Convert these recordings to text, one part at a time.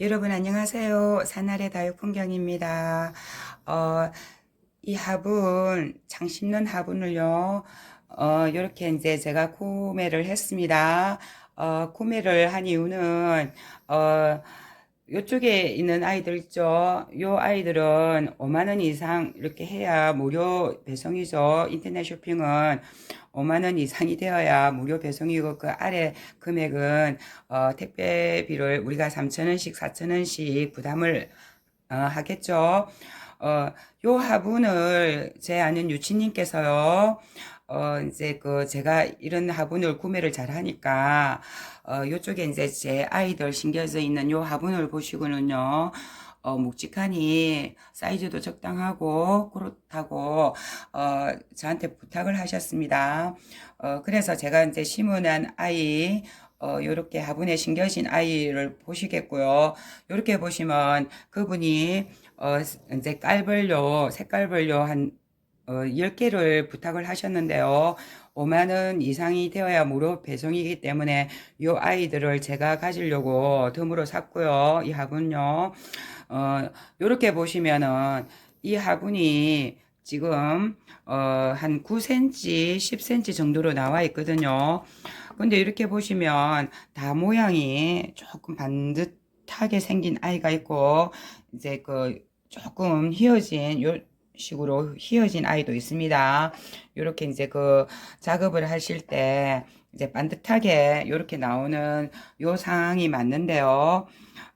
여러분 안녕하세요. 산날의 다육풍경입니다. 어, 이 화분, 장 심는 화분을요, 어, 요렇게 이제 제가 구매를 했습니다. 어, 구매를 한 이유는, 어, 요쪽에 있는 아이들 있죠. 요 아이들은 5만원 이상 이렇게 해야 무료 배송이죠. 인터넷 쇼핑은 5만원 이상이 되어야 무료 배송이고 그 아래 금액은 어, 택배비를 우리가 3천원씩 4천원씩 부담을 어, 하겠죠. 어, 요 화분을 제 아는 유치님께서요. 어, 이제 그 제가 이런 화분을 구매를 잘 하니까 어, 요쪽에 이제 제 아이들 심겨져 있는 요 화분을 보시고는요. 어, 묵직하니 사이즈도 적당하고 그렇다고 어, 저한테 부탁을 하셨습니다. 어, 그래서 제가 이제 심은한 아이 어, 요렇게 화분에 심겨진 아이를 보시겠고요. 요렇게 보시면 그분이 어, 이제 깔별로 색깔별로 한 어, 10개를 부탁을 하셨는데요. 5만원 이상이 되어야 무료 배송이기 때문에 이 아이들을 제가 가지려고 덤으로 샀고요. 이 화분요. 어, 요렇게 보시면은 이 화분이 지금 어, 한 9cm, 10cm 정도로 나와 있거든요. 근데 이렇게 보시면 다 모양이 조금 반듯하게 생긴 아이가 있고 이제 그 조금 휘어진 요 식으로 휘어진 아이도 있습니다. 이렇게 이제 그 작업을 하실 때 이제 반듯하게 이렇게 나오는 요 상황이 맞는데요.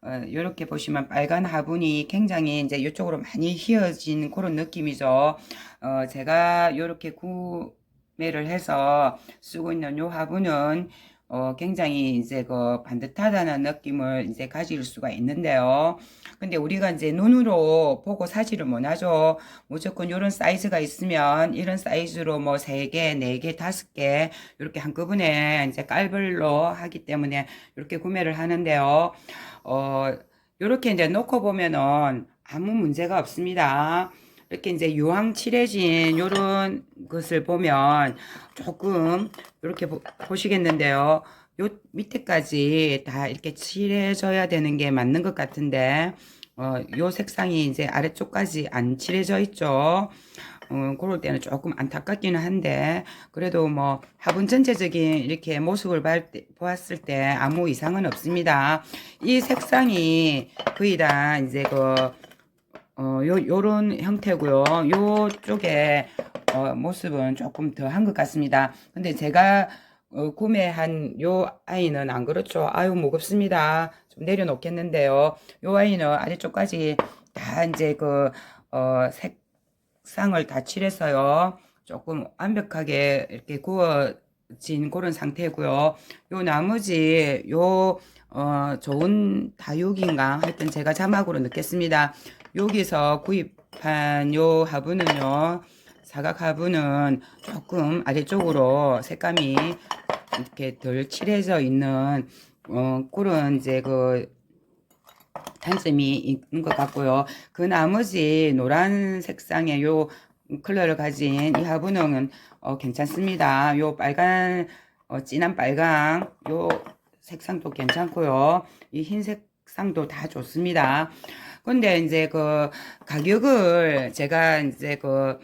어, 이렇게 보시면 빨간 화분이 굉장히 이제 이쪽으로 많이 휘어진 그런 느낌이죠. 어, 제가 이렇게 구매를 해서 쓰고 있는 요 화분은 어, 굉장히 이제 그 반듯하다는 느낌을 이제 가질 수가 있는데요. 근데 우리가 이제 눈으로 보고 사지를 못하죠. 무조건 이런 사이즈가 있으면 이런 사이즈로 뭐 3개, 4개, 5개 이렇게 한꺼번에 이제 깔별로 하기 때문에 이렇게 구매를 하는데요. 어, 이렇게 이제 놓고 보면은 아무 문제가 없습니다. 이렇게 이제 유황 칠해진 요런 것을 보면 조금 이렇게 보, 보시겠는데요. 요 밑에까지 다 이렇게 칠해져야 되는 게 맞는 것 같은데 어, 요 색상이 이제 아래쪽까지 안 칠해져 있죠. 어, 그럴 때는 조금 안타깝기는 한데 그래도 뭐 화분 전체적인 이렇게 모습을 보았을 때 아무 이상은 없습니다. 이 색상이 거의 다 이제 그 어, 요, 요런 형태고요. 요쪽에 어, 모습은 조금 더 한 것 같습니다. 근데 제가 어, 구매한 요 아이는 안 그렇죠. 아유, 무겁습니다. 좀 내려놓겠는데요. 요 아이는 아래쪽까지 다 이제 그, 어, 색상을 다 칠해서요. 조금 완벽하게 이렇게 구워진 그런 상태고요. 요 나머지, 요, 어, 좋은 다육인가? 하여튼 제가 자막으로 넣겠습니다. 여기서 구입한 요 화분은요. 사각 화분은 조금 아래쪽으로 색감이 이렇게 덜 칠해져 있는 어, 그런 이제 그 단점이 있는 것 같고요. 그 나머지 노란 색상의 요 컬러를 가진 이 화분은 어, 괜찮습니다. 요 빨간 어, 진한 빨강 요 색상도 괜찮고요. 이 흰 색 상도 다 좋습니다. 근데 이제 그 가격을 제가 이제 그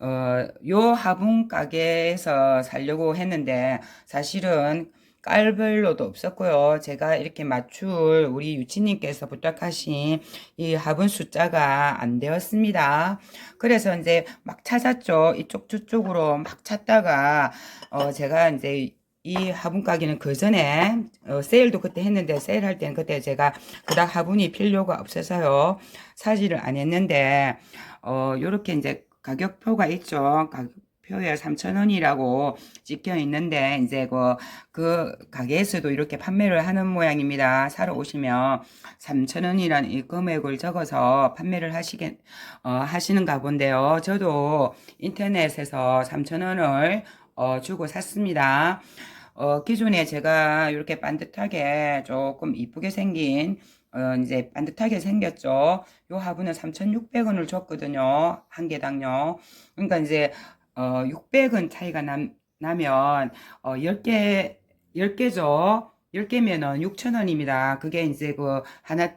어, 요 화분 가게에서 살려고 했는데 사실은 깔별로도 없었고요. 제가 이렇게 맞출 우리 유치님께서 부탁하신 이 화분 숫자가 안 되었습니다. 그래서 이제 막 찾았죠. 이쪽 저쪽으로 막 찾다가 어, 제가 이제 이 화분 가게는 그 전에 어, 세일도 그때 했는데 세일할 때는 그때 제가 그닥 화분이 필요가 없어서요. 사지를 안 했는데 어 요렇게 이제 가격표가 있죠. 가격표에 3,000원이라고 찍혀 있는데 이제 그, 그 가게에서도 이렇게 판매를 하는 모양입니다. 사러 오시면 3,000원이라는 이 금액을 적어서 판매를 하시겠 어, 하시는가 본데요. 저도 인터넷에서 3,000원을 어, 주고 샀습니다. 어, 기존에 제가 이렇게 반듯하게 조금 이쁘게 생긴 어, 이제 반듯하게 생겼죠. 요 화분은 3,600원을 줬거든요. 한 개당요. 그러니까 이제 어, 600원 차이가 남, 나면 어, 10개 10개죠. 10개면은 6,000원입니다. 그게 이제 그 하나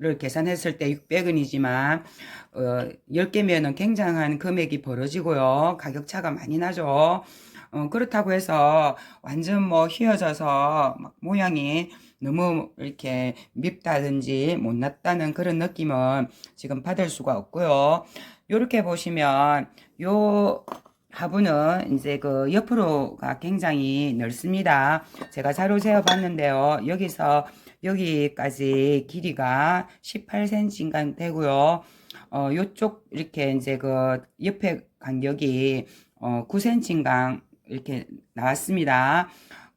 를 계산했을 때 600원이지만 어 10개면은 굉장한 금액이 벌어지고요. 가격 차가 많이 나죠. 어 그렇다고 해서 완전 뭐 휘어져서 막 모양이 너무 이렇게 밉다든지 못났다는 그런 느낌은 지금 받을 수가 없고요. 이렇게 보시면 요 화분은 이제 그 옆으로가 굉장히 넓습니다. 제가 자료 재어 봤는데요. 여기서 여기까지 길이가 18cm인가 되고요. 어, 요쪽 이렇게 이제 그 옆에 간격이 어, 9cm인가 이렇게 나왔습니다.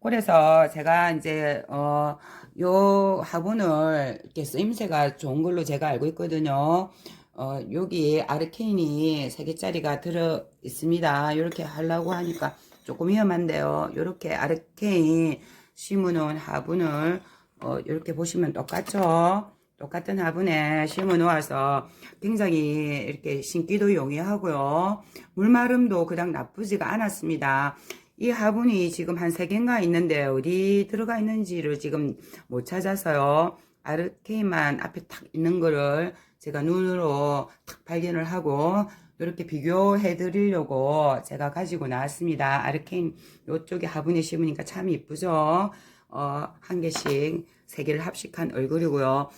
그래서 제가 이제 어, 요 화분을 이렇게 쓰임새가 좋은 걸로 제가 알고 있거든요. 어, 여기 아르케인이 3개짜리가 들어 있습니다. 이렇게 하려고 하니까 조금 위험한데요. 이렇게 아르케인 심어놓은 화분을 어, 이렇게 보시면 똑같죠? 똑같은 화분에 심어 놓아서 굉장히 이렇게 심기도 용이하고요. 물마름도 그닥 나쁘지가 않았습니다. 이 화분이 지금 한세 개인가 있는데 어디 들어가 있는지를 지금 못 찾아서요. 아르케인만 앞에 탁 있는 거를 제가 눈으로 탁 발견을 하고 이렇게 비교해 드리려고 제가 가지고 나왔습니다. 아르케인 요쪽에 화분에 심으니까 참 이쁘죠? 어, 한 개씩 세 개를 합식한 얼굴이고요.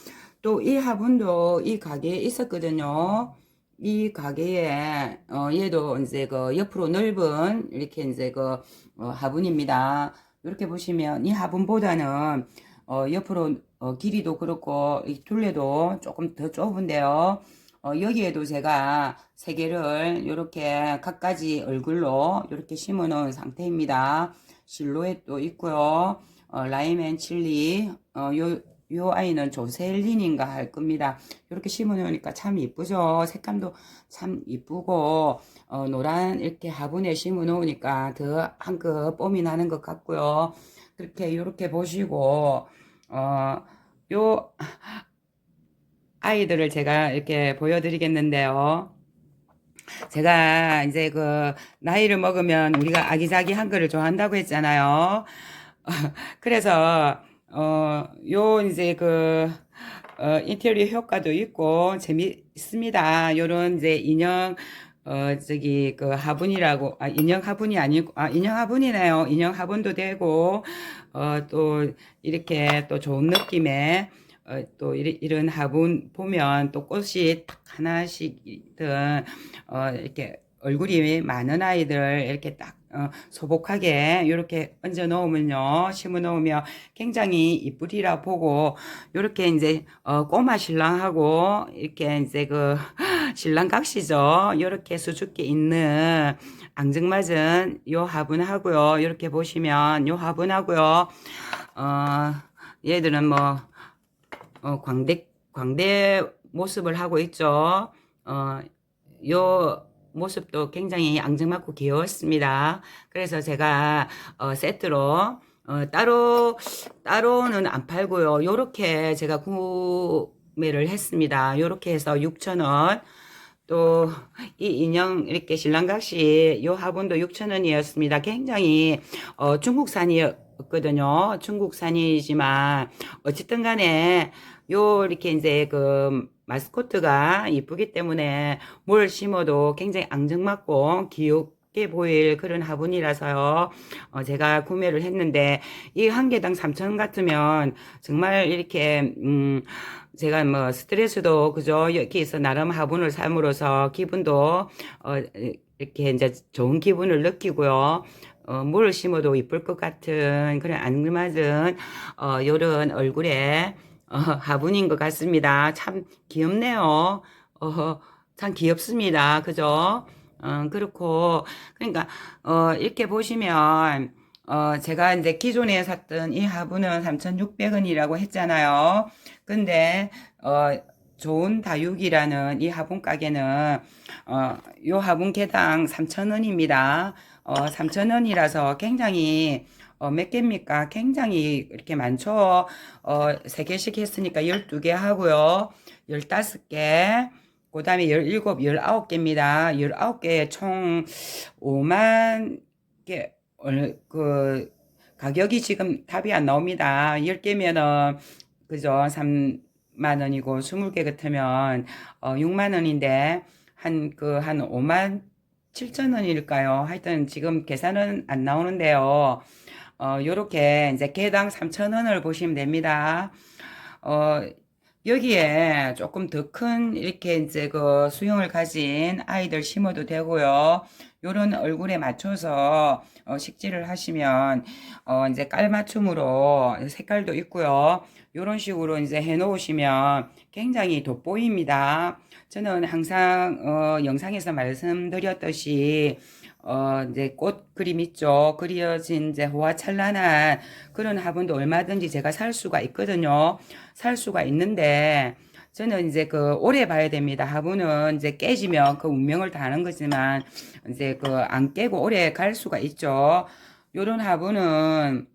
또 이 화분도 이 가게에 있었거든요. 이 가게에 어, 얘도 이제 그 옆으로 넓은 이렇게 이제 그 어, 화분입니다. 이렇게 보시면 이 화분보다는 어, 옆으로 어, 길이도 그렇고 이 둘레도 조금 더 좁은데요. 어, 여기에도 제가 세 개를 이렇게 각가지 얼굴로 이렇게 심어 놓은 상태입니다. 실루엣도 있고요. 어, 앤 칠리 어, 요, 요 아이는 조셀린인가 할 겁니다. 이렇게 심어 놓으니까 참 이쁘죠. 색감도 참 이쁘고 어, 노란 이렇게 화분에 심어 놓으니까 더한급 봄이 나는 것 같고요. 그렇게 이렇게 보시고 어, 요 아이들을 제가 이렇게 보여드리겠는데요. 제가 이제 그 나이를 먹으면 우리가 아기자기한 거를 좋아한다고 했잖아요. 그래서 어, 요 이제 그 어, 인테리어 효과도 있고 재미있습니다. 요런 이제 인형 어, 저기, 그, 화분이라고, 아, 인형 화분이 아니고, 아, 인형 화분이네요. 인형 화분도 되고, 어, 또, 이렇게 또 좋은 느낌의, 어, 또, 이런 화분 보면 또 꽃이 딱 하나씩든, 어, 이렇게 얼굴이 많은 아이들 이렇게 딱, 어, 소복하게 이렇게 얹어 놓으면요, 심어 놓으면 굉장히 이쁘리라 보고, 요렇게 이제, 어, 꼬마 신랑하고, 이렇게 이제 그, 신랑 각시죠. 요렇게 수줍게 있는 앙증맞은 요 화분하고요. 이렇게 보시면 요 화분하고요. 어, 얘들은 뭐, 어, 광대, 광대 모습을 하고 있죠. 어, 요 모습도 굉장히 앙증맞고 귀여웠습니다. 그래서 제가, 어, 세트로, 어, 따로, 따로는 안 팔고요. 요렇게 제가 구매를 했습니다. 요렇게 해서 6,000원. 또, 이 인형, 이렇게 신랑각시, 요 화분도 6,000원이었습니다. 굉장히, 어, 중국산이었거든요. 중국산이지만, 어쨌든 간에, 요, 이렇게 이제 그, 마스코트가 이쁘기 때문에 뭘 심어도 굉장히 앙증맞고 귀엽게 보일 그런 화분이라서요. 어, 제가 구매를 했는데, 이 한 개당 3,000원 같으면 정말 이렇게, 음, 제가 뭐 스트레스도 그저 여기서 나름 화분을 삼으로써 기분도 어 이렇게 이제 좋은 기분을 느끼고요. 어, 뭘 심어도 이쁠 것 같은 그런 안 맞은 어, 요런 얼굴에 어, 화분인 것 같습니다. 참 귀엽네요. 어, 참 귀엽습니다. 그죠? 어, 그렇고 그러니까 어, 이렇게 보시면 어, 제가 이제 기존에 샀던 이 화분은 3,600원이라고 했잖아요. 근데, 어, 좋은 다육이라는 이 화분 가게는, 어, 요 화분 개당 3,000원입니다. 어, 3,000원이라서 굉장히, 어, 몇 개입니까? 굉장히 이렇게 많죠? 어, 3개씩 했으니까 12개 하고요. 15개. 그 다음에 17, 19개입니다. 19개에 총 5만 개, 그, 가격이 지금 답이 안 나옵니다. 10개면은 그죠? 3만 원이고 20개 같으면 어 6만 원인데 한 그 한 5만 7천 원일까요? 하여튼 지금 계산은 안 나오는데요. 어 요렇게 이제 개당 3천 원을 보시면 됩니다. 어 여기에 조금 더 큰 이렇게 이제 그 수영을 가진 아이들 심어도 되고요. 요런 얼굴에 맞춰서 어, 식지를 하시면 어, 이제 깔맞춤으로 색깔도 있고요. 요런 식으로 이제 해 놓으시면 굉장히 돋보입니다. 저는 항상 어, 영상에서 말씀드렸듯이 어, 이제 꽃 그림 있죠. 그려진 이제 호화찬란한 그런 화분도 얼마든지 제가 살 수가 있거든요. 살 수가 있는데 저는 이제 그 오래 봐야 됩니다. 화분은 이제 깨지면 그 운명을 다하는 거지만 이제 그 안 깨고 오래 갈 수가 있죠. 요런 화분은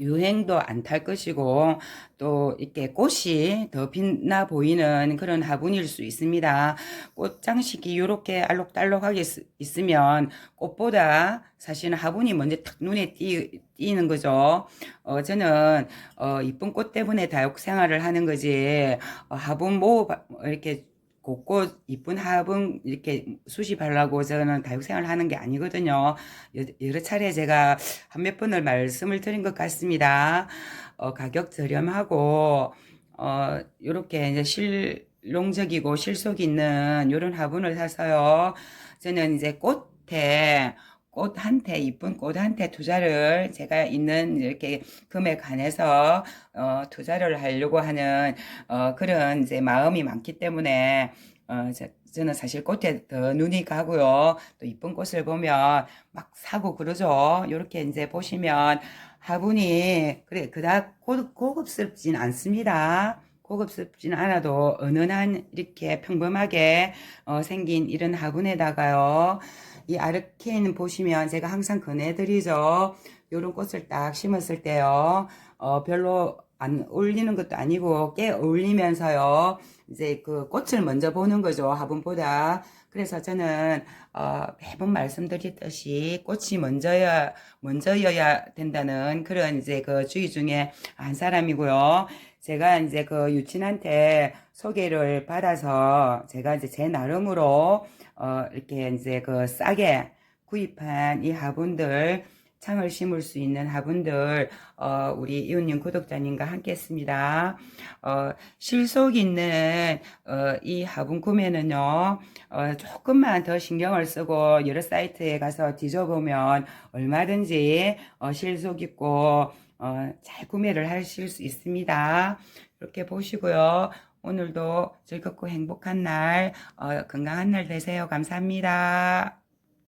유행도 안 탈 것이고 또 이렇게 꽃이 더 빛나 보이는 그런 화분일 수 있습니다. 꽃 장식이 이렇게 알록달록하게 있- 있으면 꽃보다 사실은 화분이 먼저 탁 눈에 띄, 띄는 거죠. 어, 저는 어, 이쁜 꽃 때문에 다육 생활을 하는 거지 어, 화분 뭐 이렇게 곳곳 이쁜 화분 이렇게 수집하려고 저는 다육생활을 하는 게 아니거든요. 여- 여러 차례 제가 한 몇 번을 말씀을 드린 것 같습니다. 어, 가격 저렴하고 어, 요렇게 이제 실용적이고 실속 있는 요런 화분을 사서요. 저는 이제 꽃에 꽃한 테, 이쁜 꽃한테 투자를 제가 있는 이렇게 금액 안에서 어, 투자를 하려고 하는 어, 그런 이제 마음이 많기 때문에 어, 저, 저는 사실 꽃에 더 눈이 가고요. 또 이쁜 꽃을 보면 막 사고 그러죠. 이렇게 이제 보시면 화분이 그래 그닥 고, 고급스럽진 않습니다. 고급스럽진 않아도 은은한 이렇게 평범하게 어, 생긴 이런 화분에다가요. 이 아르케인 보시면 제가 항상 권해드리죠. 요런 꽃을 딱 심었을 때요. 어, 별로 안 어울리는 것도 아니고 꽤 어울리면서요. 이제 그 꽃을 먼저 보는 거죠. 화분보다. 그래서 저는 어, 매번 말씀드렸듯이 꽃이 먼저야 먼저여야 된다는 그런 이제 그 주의 중에 한 사람이고요. 제가 이제 그 유친한테 소개를 받아서 제가 이제 제 나름으로 어, 이렇게 이제 그 싸게 구입한 이 화분들 창을 심을 수 있는 화분들 어, 우리 이웃님 구독자님과 함께 했습니다. 어, 실속 있는 어, 이 화분 구매는요. 어, 조금만 더 신경을 쓰고 여러 사이트에 가서 뒤져보면 얼마든지 어, 실속 있고 어, 잘 구매를 하실 수 있습니다. 이렇게 보시고요. 오늘도 즐겁고 행복한 날, 어, 건강한 날 되세요. 감사합니다.